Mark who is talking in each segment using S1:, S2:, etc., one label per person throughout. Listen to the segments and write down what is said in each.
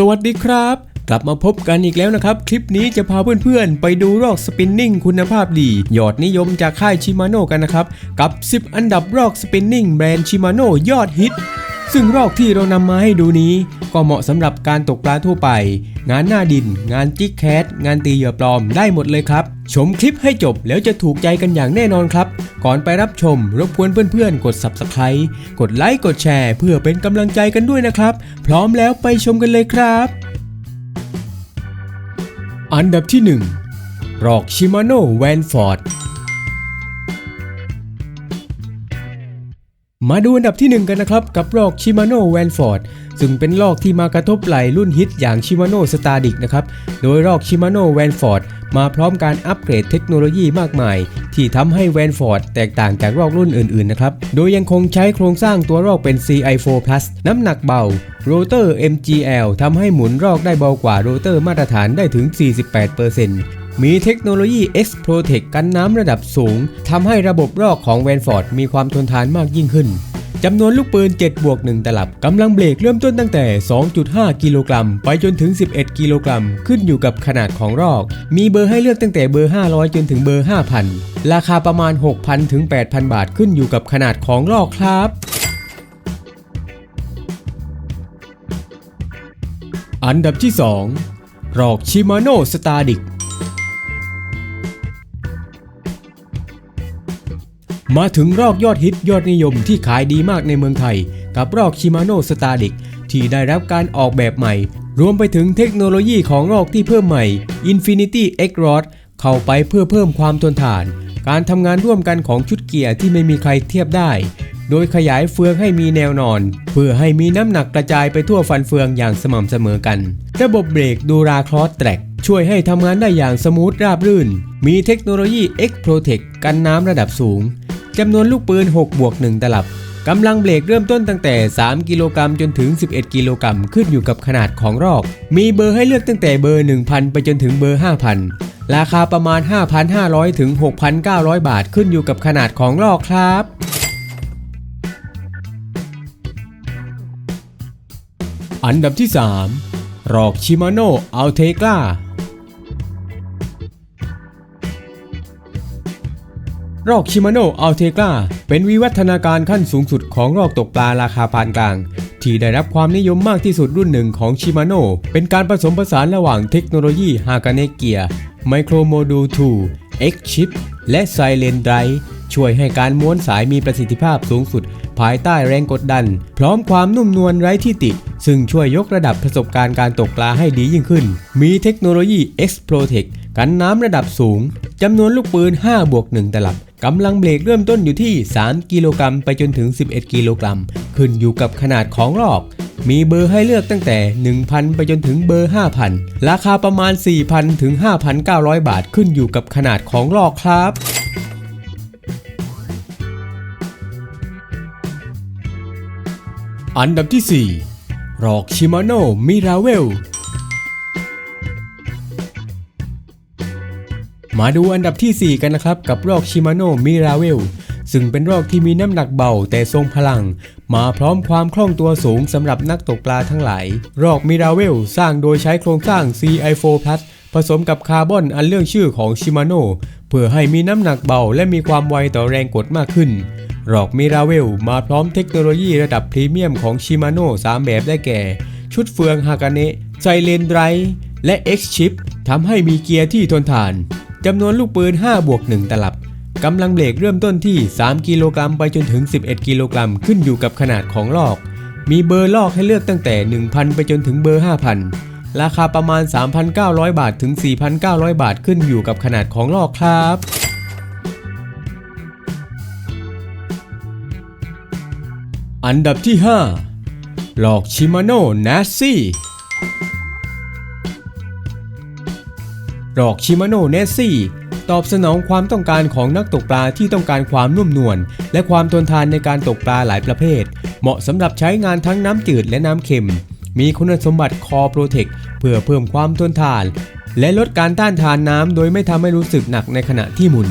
S1: สวัสดีครับ กลับมาพบกันอีกแล้วนะครับ คลิปนี้จะพาเพื่อนๆ ไปดูรอกสปินนิ่งคุณภาพดี ยอดนิยมจากค่ายชิมาโน่กันนะครับ กับ 10 อันดับรอกสปินนิ่งแบรนด์ชิมาโน่ยอดฮิต ซึ่งรอกที่เรานำมาให้ดูนี้ ก็เหมาะสำหรับการตกปลาทั่วไป งานหน้าดิน งานจิกแคทงานตีเหยื่อปลอมได้หมดเลยครับ ชมคลิปให้จบแล้วจะถูกใจกันอย่างแน่นอนครับ ก่อนไปรับชมรบกวนเพื่อนๆ กด Subscribe กดไลค์กดแชร์เพื่อเป็นกำลังใจกันด้วยนะครับ พร้อมแล้วไปชมกันเลยครับ อันดับที่ 1 รอกชิมาโน่แวนฟอร์ดมาดูอันดับที่ 1 กันนะครับ กับรอกชิมาโน่แวนฟอร์ดซึ่งเป็นลอกที่มากระทบไหลรุ่นฮิตอย่างชิมาโน่สตาร์ดิกนะครับ โดยรอกชิมาโน่แวนฟอร์ด มาพร้อมการอัปเกรดเทคโนโลยีมากมาย ที่ทำให้แวนฟอร์ดแตกต่างจากรอกรุ่นอื่นๆนะครับ โดยยังคงใช้โครงสร้างตัวรอกเป็น CI4 Plus น้ำหนักเบาโรเตอร์ MGL ทำให้หมุนรอกได้เบากว่าโรเตอร์มาตรฐานได้ถึง 48%มีเทคโนโลยี X Protect กันน้ำระดับสูง ทำให้ระบบรอกของแวนฟอร์ดมีความทนทานมากยิ่งขึ้น จำนวนลูกปืน 7 บวก 1 ตลับกำลังเบรกเริ่มต้นตั้งแต่ 2.5 กิโลกรัม ไปจนถึง 11 กิโลกรัม ขึ้นอยู่กับขนาดของรอก มีเบอร์ให้เลือกตั้งแต่เบอร์ 500 จนถึงเบอร์ 5,000 ราคาประมาณ 6,000 ถึง 8,000 บาทขึ้นอยู่กับขนาดของรอกครับอันดับที่ 2 รอกชิมาโนสตาดิก มาถึงรอกยอดฮิตยอดนิยมที่ขายดีมากในเมืองไทย กับรอกชิมาโนสตาดิกที่ได้รับการออกแบบใหม่ รวมไปถึงเทคโนโลยีของรอกที่เพิ่มใหม่ Infinity X Rod เข้าไปเพื่อเพิ่มความทนทาน การทำงานร่วมกันของชุดเกียร์ที่ไม่มีใครเทียบได้ โดยขยายเฟืองให้มีแนวนอน เพื่อให้มีน้ำหนักกระจายไปทั่วฟันเฟืองอย่างสม่ำเสมอกัน ระบบเบรกดูราคลอสแตรกช่วยให้ทำงานได้อย่างสมูทราบรื่น มีเทคโนโลยี X Protect กันน้ำระดับสูง จำนวนลูกปืน6บวก1ตลับกำลังเบรกเริ่มต้นตั้งแต่ 3 กิโลกรัมจนถึง 11 กิโลกรัมขึ้นอยู่กับขนาดของรอก มีเบอร์ให้เลือกตั้งแต่เบอร์ 1,000 ไปจนถึงเบอร์ 5,000 ราคาประมาณ 5,500 ถึง 6,900 บาทขึ้นอยู่กับขนาดของรอกครับอันดับที่ 3 รอกชิมาโนอัลเทกา รอกชิมาโนอัลเทกาเป็นวิวัฒนาการขั้นสูงสุดของรอกตกปลาราคาปานกลาง ที่ได้รับความนิยมมากที่สุดรุ่นหนึ่งของชิมาโนเป็นการผสมผสานระหว่างเทคโนโลยีฮากาเนเกียไมโครโมดูล2 X Chip และไซเลนไดช่วยให้การม้วนสายมีประสิทธิภาพสูงสุด ภายใต้แรงกดดัน พร้อมความนุ่มนวลไร้ที่ติ ซึ่งช่วยยกระดับประสบการณ์การตกปลาให้ดียิ่งขึ้น มีเทคโนโลยี X Protect กันน้ำระดับสูงจำนวนลูกปืน 5 บวก 1 ตลับ กำลังเบรกเริ่มต้นอยู่ที่ 3 กิโลกรัมไปจนถึง 11 กิโลกรัม ขึ้นอยู่กับขนาดของรอกมีเบอร์ให้เลือกตั้งแต่ 1,000 ไปจนถึงเบอร์ 5,000 ราคาประมาณ 4,000 ถึง 5,900 บาทขึ้นอยู่กับขนาดของรอกครับอันดับที่ 4 รอกชิมาโนมิราเวล มาดูอันดับทีสี่ 4 กันนะครับ กับรอกชิมาโนมิราเวลซึ่งเป็นรอกที่มีน้ำหนักเบาแต่ทรงพลัง มาพร้อมความคล่องตัวสูงสำหรับนักตกปลาทั้งหลาย รอกมิราเวลสร้างโดยใช้โครงสร้าง CI4 Plus ผสมกับคาร์บอนอันเรื่องชื่อของชิมาโนเพื่อให้มีน้ำหนักเบาและมีความไวต่อแรงกดมากขึ้น รอกมิราเวลมาพร้อมเทคโนโลยีระดับพรีเมียมของชิมาโน3แบบได้แก่ ชุดเฟืองฮากาเนะไซเลนไดร์และ X Chip ทำให้มีเกียร์ที่ทนทาน จำนวนลูกปืน5บวก1ตลับกำลังเบรกเริ่มต้นที่ 3 กิโลกรัมไปจนถึง 11 กิโลกรัมขึ้นอยู่กับขนาดของลอก มีเบอร์ลอกให้เลือกตั้งแต่ 1,000 ไปจนถึงเบอร์ 5,000 ราคาประมาณ 3,900 บาทถึง 4,900 บาทขึ้นอยู่กับขนาดของลอกครับอันดับที่ 5 หลอกชิมาโน่นัสซี่ หลอกชิมาโนเนสซี่ตอบสนองความต้องการของนักตกปลาที่ต้องการความนุ่มนวลและความทนทานในการตกปลาหลายประเภท เหมาะสำหรับใช้งานทั้งน้ำจืดและน้ำเค็ม มีคุณสมบัติคอโปรเทคเพื่อเพิ่มความทนทาน และลดการต้านทานน้ำโดยไม่ทำให้รู้สึกหนักในขณะที่หมุน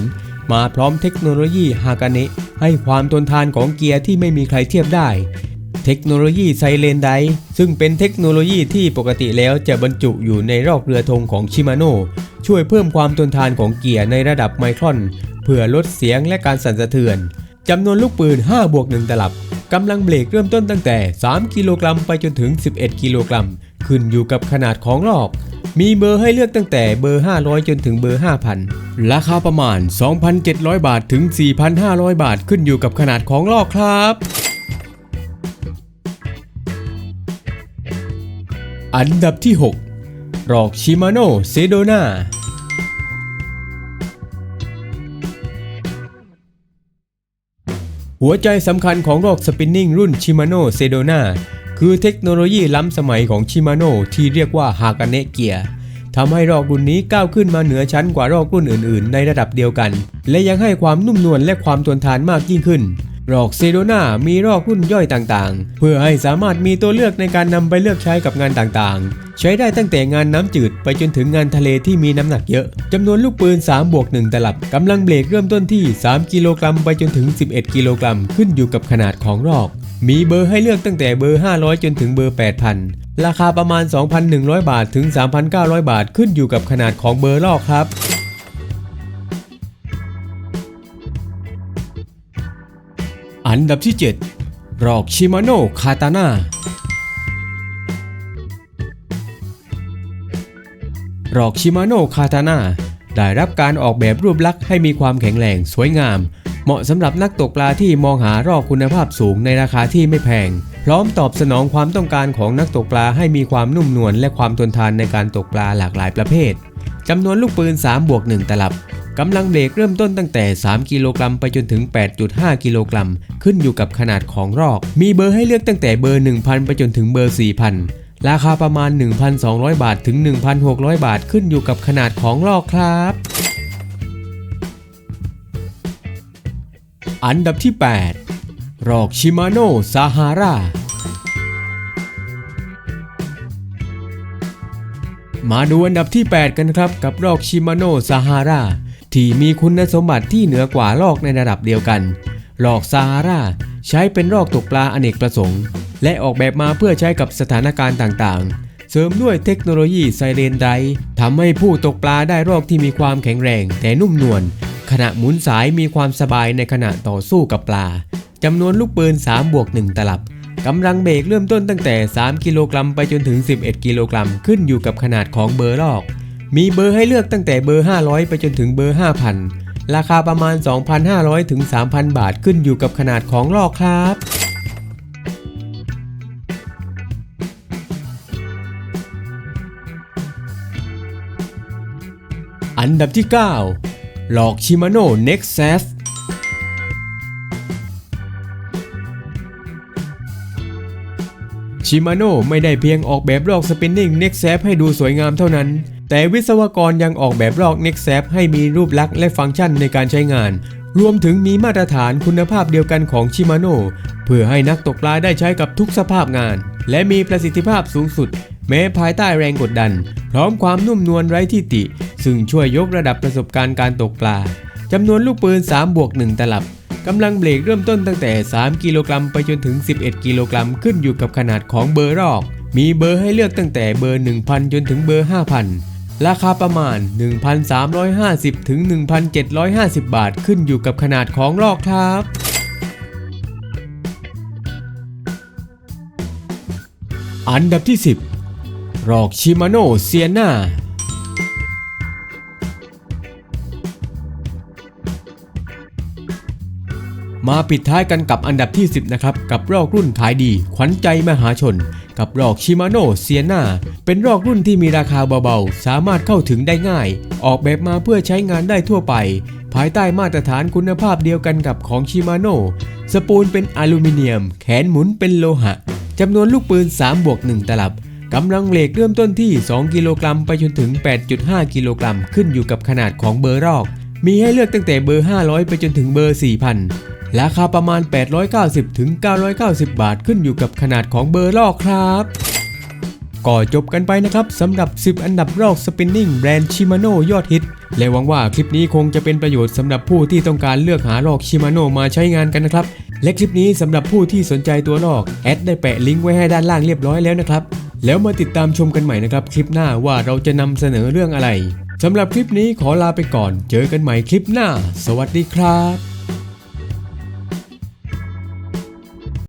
S1: มาพร้อมเทคโนโลยีฮากาเนะให้ความทนทานของเกียร์ที่ไม่มีใครเทียบได้เทคโนโลยีไซเลนไดซึ่งเป็นเทคโนโลยีที่ปกติแล้วจะบรรจุอยู่ในรอกเรือธงของชิมาโน ช่วยเพิ่มความทนทานของเกียร์ในระดับไมครอนเพื่อลดเสียงและการสั่นสะเทือนจำนวนลูกปืน 5 บวก 1 ตลับกำลังเบรกเริ่มต้นตั้งแต่ 3 กิโลกรัมไปจนถึง 11 กิโลกรัม ขึ้นอยู่กับขนาดของรอก มีเบอร์ให้เลือกตั้งแต่เบอร์ 500 จนถึงเบอร์ 5,000 ราคาประมาณ 2,700 บาทถึง 4,500 บาท ขึ้นอยู่กับขนาดของลอกครับ อันดับที่ 6 รอกชิมาโนเซโดนา หัวใจสำคัญของรอกสปินนิ่งรุ่นชิมาโนเซโดนาคือเทคโนโลยีล้ำสมัยของชิมาโนที่เรียกว่าฮากาเนะเกียร์ทำให้รอกรุ่นนี้ก้าวขึ้นมาเหนือชั้นกว่ารอกรุ่นอื่นๆ ในระดับเดียวกัน และยังให้ความนุ่มนวลและความทนทานมากยิ่งขึ้น รอกเซโดนามีรอกรุ่นย่อยต่างๆ เพื่อให้สามารถมีตัวเลือกในการนำไปเลือกใช้กับงานต่างๆ ใช้ได้ตั้งแต่งานน้ำจืดไปจนถึงงานทะเลที่มีน้ำหนักเยอะจำนวนลูกปืน3บวก1ตลับกำลังเบรกเริ่มต้นที่ 3 กิโลกรัมไปจนถึง 11 กิโลกรัม ขึ้นอยู่กับขนาดของรอก มีเบอร์ให้เลือกตั้งแต่เบอร์ 500 จนถึงเบอร์ 8,000 ราคาประมาณ 2,100 บาทถึง 3,900 บาท ขึ้นอยู่กับขนาดของเบอร์ลอกครับ อันดับที่ 7 รอกชิมาโนคาตาน่ารอกชิมาโนคาตาน่าได้รับการออกแบบรูปลักษณ์ให้มีความแข็งแรงสวยงาม เหมาะสำหรับนักตกปลาที่มองหารอกคุณภาพสูงในราคาที่ไม่แพง พร้อมตอบสนองความต้องการของนักตกปลาให้มีความนุ่มนวลและความทนทานในการตกปลาหลากหลายประเภทจำนวนลูกปืน 3 บวก 1 ตลับ กำลังเบรกเริ่มต้นตั้งแต่ 3 กิโลกรัมไปจนถึง 8.5 กิโลกรัม ขึ้นอยู่กับขนาดของรอก มีเบอร์ให้เลือกตั้งแต่เบอร์ 1,000 ไปจนถึงเบอร์ 4,000 ราคาประมาณ 1,200 บาทถึง 1,600 บาท ขึ้นอยู่กับขนาดของรอกครับ อันดับที่ 8 รอกชิมาโนซาฮารามาดูอันดับที่ 8 กันครับ กับรอกชิมาโนซาฮารา ที่มีคุณสมบัติที่เหนือกว่าลอกในระดับเดียวกันลอกซาฮาราใช้เป็นรอกตกปลาอเนกประสงค์ และออกแบบมาเพื่อใช้กับสถานการณ์ต่างๆ เสริมด้วยเทคโนโลยีไซเรนไดทำให้ผู้ตกปลาได้รอกที่มีความแข็งแรง แต่นุ่มนวลขณะหมุนสายมีความสบายในขณะต่อสู้กับปลาจำนวนลูกปืน3บวก1ตลับกำลังเบรกเริ่มต้นตั้งแต่ 3 กิโลกรัมไปจนถึง 11 กิโลกรัมขึ้นอยู่กับขนาดของเบอร์ลอก มีเบอร์ให้เลือกตั้งแต่เบอร์ 500 ไปจนถึงเบอร์ 5,000 ราคาประมาณ 2,500 ถึง 3,000 บาทขึ้นอยู่กับขนาดของลอกครับ อันดับที่ 9 หลอกชิมาโน่ Next s a f ชิมาโน่ไม่ได้เพียงออกแบบลอกสปินนิ่ง Next s a f ให้ดูสวยงามเท่านั้น แต่วิศวกรยังออกแบบลอก Next s a f ให้มีรูปลักษณ์และฟังก์ชันในการใช้งาน รวมถึงมีมาตรฐานคุณภาพเดียวกันของชิมาโน่เพื่อให้นักตกปลาได้ใช้กับทุกสภาพงาน และมีประสิทธิภาพสูงสุด แม้ภายใต้แรงกดดัน พร้อมความนุ่มนวลไร้ที่ติ ซึ่งช่วยยกระดับประสบการณ์การตกปลาจำนวนลูกปืน3บวก1ตลับกำลังเบรกเริ่มต้นตั้งแต่ 3 กิโลกรัมไปจนถึง 11 กิโลกรัมขึ้นอยู่กับขนาดของเบอร์รอก มีเบอร์ให้เลือกตั้งแต่เบอร์ 1,000 จนถึงเบอร์ 5,000 ราคาประมาณ 1,350 ถึง 1,750 บาทขึ้นอยู่กับขนาดของรอกครับอันดับที่ 10 รอกชิมาโนเซียนามาปิดท้ายกันกับอันดับที่ 10 นะครับ กับรอกรุ่นขายดี ขวัญใจมหาชน กับรอกชิมาโนเซียนาเป็นรอกรุ่นที่มีราคาเบาๆ สามารถเข้าถึงได้ง่าย ออกแบบมาเพื่อใช้งานได้ทั่วไป ภายใต้มาตรฐานคุณภาพเดียวกันกับของชิมาโนสปูลเป็นอลูมิเนียม แขนหมุนเป็นโลหะจำนวนลูกปืน3บวก1ตลับกำลังเหล็กเริ่มต้นที่ 2 กิโลกรัมไปจนถึง 8.5 กิโลกรัมขึ้นอยู่กับขนาดของเบอร์รอก มีให้เลือกตั้งแต่เบอร์ 500 ไปจนถึงเบอร์ 4,000 ราคาประมาณ 890ถึง990 บาทขึ้นอยู่กับขนาดของเบอร์ลอกครับก็จบกันไปนะครับสำหรับ 10 อันดับรอกสปินนิ่งแบรนด์ชิมาโน่ยอดฮิต และหวังว่าคลิปนี้คงจะเป็นประโยชน์สำหรับผู้ที่ต้องการเลือกหารอกชิมาโน่มาใช้งานกันนะครับ และคลิปนี้สำหรับผู้ที่สนใจตัวลอก แอดได้แปะลิงก์ไว้ให้ด้านล่างเรียบร้อยแล้วนะครับ แล้วมาติดตามชมกันใหม่นะครับ คลิปหน้าว่าเราจะนำเสนอเรื่องอะไรสำหรับคลิปนี้ขอลาไปก่อน เจอกันใหม่คลิปหน้า สวัสดีครับ